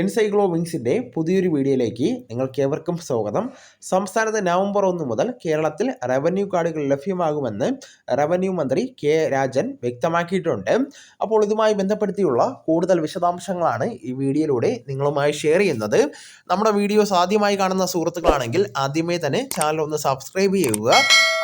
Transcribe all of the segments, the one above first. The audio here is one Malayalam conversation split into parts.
എൻസൈക്ലോവിങ്സിന്റെ പുതിയൊരു വീഡിയോയിലേക്ക് നിങ്ങൾക്ക് ഏവർക്കും സ്വാഗതം. സംസ്ഥാനത്ത് നവംബർ ഒന്ന് മുതൽ കേരളത്തിൽ റവന്യൂ കാർഡുകൾ ലഭ്യമാകുമെന്ന് റവന്യൂ മന്ത്രി കെ രാജൻ വ്യക്തമാക്കിയിട്ടുണ്ട്. അപ്പോൾ ഇതുമായി ബന്ധപ്പെടുത്തിയുള്ള കൂടുതൽ വിശദാംശങ്ങളാണ് ഈ വീഡിയോയിലൂടെ നിങ്ങളുമായി ഷെയർ ചെയ്യുന്നത്. നമ്മുടെ വീഡിയോസ് ആദ്യമായി കാണുന്ന സുഹൃത്തുക്കളാണെങ്കിൽ ആദ്യമേ തന്നെ ചാനൽ ഒന്ന് സബ്സ്ക്രൈബ് ചെയ്യുക.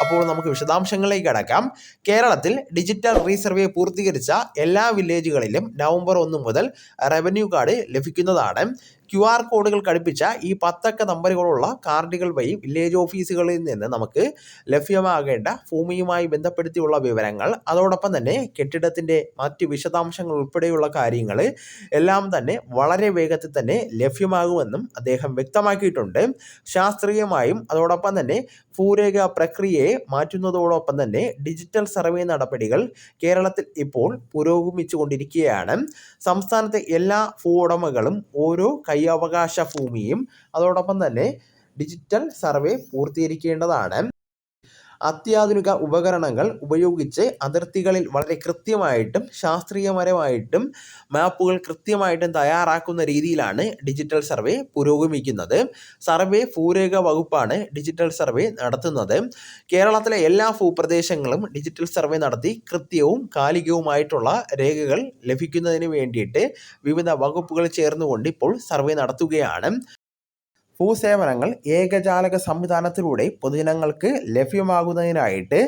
അപ്പോൾ നമുക്ക് വിശദാംശങ്ങളിലേക്ക് കടക്കാം. കേരളത്തിൽ ഡിജിറ്റൽ റീസർവേ പൂർത്തീകരിച്ച എല്ലാ വില്ലേജുകളിലും നവംബർ ഒന്ന് മുതൽ റവന്യൂ കാർഡ് ലഭിക്കുന്നതാണ്. ക്യു ആർ കോഡുകൾ ഘടിപ്പിച്ച ഈ പത്തക്ക നമ്പറുകളുള്ള കാർഡുകൾ വഴി വില്ലേജ് ഓഫീസുകളിൽ നിന്ന് നമുക്ക് ലഭ്യമാകേണ്ട ഭൂമിയുമായി ബന്ധപ്പെടുത്തിയുള്ള വിവരങ്ങൾ അതോടൊപ്പം തന്നെ കെട്ടിടത്തിന്റെ മറ്റ് വിശദാംശങ്ങൾ ഉൾപ്പെടെയുള്ള കാര്യങ്ങൾ എല്ലാം തന്നെ വളരെ വേഗത്തിൽ തന്നെ ലഭ്യമാകുമെന്നും അദ്ദേഹം വ്യക്തമാക്കിയിട്ടുണ്ട്. ശാസ്ത്രീയമായും അതോടൊപ്പം തന്നെ ഭൂരേഖ പ്രക്രിയയെ മാറ്റുന്നതോടൊപ്പം തന്നെ ഡിജിറ്റൽ സർവേ നടപടികൾ കേരളത്തിൽ ഇപ്പോൾ പുരോഗമിച്ചുകൊണ്ടിരിക്കുകയാണ്. സംസ്ഥാനത്തെ എല്ലാ ഭൂ ഉടമകളും ഓരോ കൈയവകാശ ഭൂമിയും. അതോടൊപ്പം തന്നെ ഡിജിറ്റൽ സർവേ പൂർത്തീകരിക്കേണ്ടതാണ്. അത്യാധുനിക ഉപകരണങ്ങൾ ഉപയോഗിച്ച് അതിർത്തികളിൽ വളരെ കൃത്യമായിട്ടും ശാസ്ത്രീയപരമായിട്ടും മാപ്പുകൾ കൃത്യമായിട്ടും തയ്യാറാക്കുന്ന രീതിയിലാണ് ഡിജിറ്റൽ സർവേ പുരോഗമിക്കുന്നത്. സർവേ ഭൂരേഖ വകുപ്പാണ് ഡിജിറ്റൽ സർവേ നടത്തുന്നത്. കേരളത്തിലെ എല്ലാ ഭൂപ്രദേശങ്ങളും ഡിജിറ്റൽ സർവേ നടത്തി കൃത്യവും കാലികവുമായിട്ടുള്ള രേഖകൾ ലഭിക്കുന്നതിന് വേണ്ടിയിട്ട് വിവിധ വകുപ്പുകൾ ചേർന്നുകൊണ്ട് ഇപ്പോൾ സർവേ നടത്തുകയാണ്. ഭൂസേവനങ്ങൾ ഏകജാലക സംവിധാനത്തിലൂടെ പൊതുജനങ്ങൾക്ക് ലഭ്യമാകുന്നതിനായിട്ട്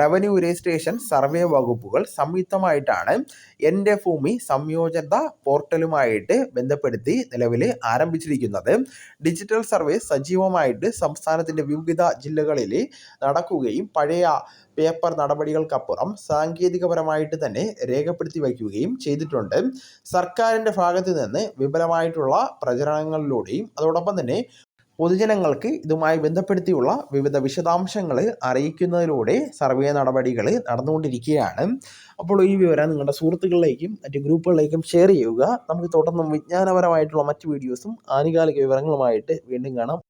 റവന്യൂ രജിസ്ട്രേഷൻ സർവേ വകുപ്പുകൾ സംയുക്തമായിട്ടാണ് എന്റെ ഭൂമി സംയോജന പോർട്ടലുമായിട്ട് ബന്ധപ്പെടുത്തി നിലവിൽ ആരംഭിച്ചിരിക്കുന്നത്. ഡിജിറ്റൽ സർവേ സജീവമായിട്ട് സംസ്ഥാനത്തിന്റെ വിവിധ ജില്ലകളിൽ നടക്കുകയും പഴയ പേപ്പർ നടപടികൾക്കപ്പുറം സാങ്കേതികപരമായിട്ട് തന്നെ രേഖപ്പെടുത്തി വയ്ക്കുകയും ചെയ്തിട്ടുണ്ട്. സർക്കാരിന്റെ ഭാഗത്ത് നിന്ന് വിപുലമായിട്ടുള്ള പ്രചരണങ്ങളിലൂടെയും അതോടൊപ്പം തന്നെ പൊതുജനങ്ങൾക്ക് ഇതുമായി ബന്ധപ്പെടുത്തിയുള്ള വിവിധ വിശദാംശങ്ങൾ അറിയിക്കുന്നതിലൂടെ സർവേ നടപടികൾ നടന്നുകൊണ്ടിരിക്കുകയാണ്. അപ്പോൾ ഈ വിവരം നിങ്ങളുടെ സുഹൃത്തുക്കളിലേക്കും മറ്റ് ഗ്രൂപ്പുകളിലേക്കും ഷെയർ ചെയ്യുക. നമുക്ക് തുടർന്നും വിജ്ഞാനപരമായിട്ടുള്ള മറ്റ് വീഡിയോസും ആനുകാലിക വിവരങ്ങളുമായിട്ട് വീണ്ടും കാണാം.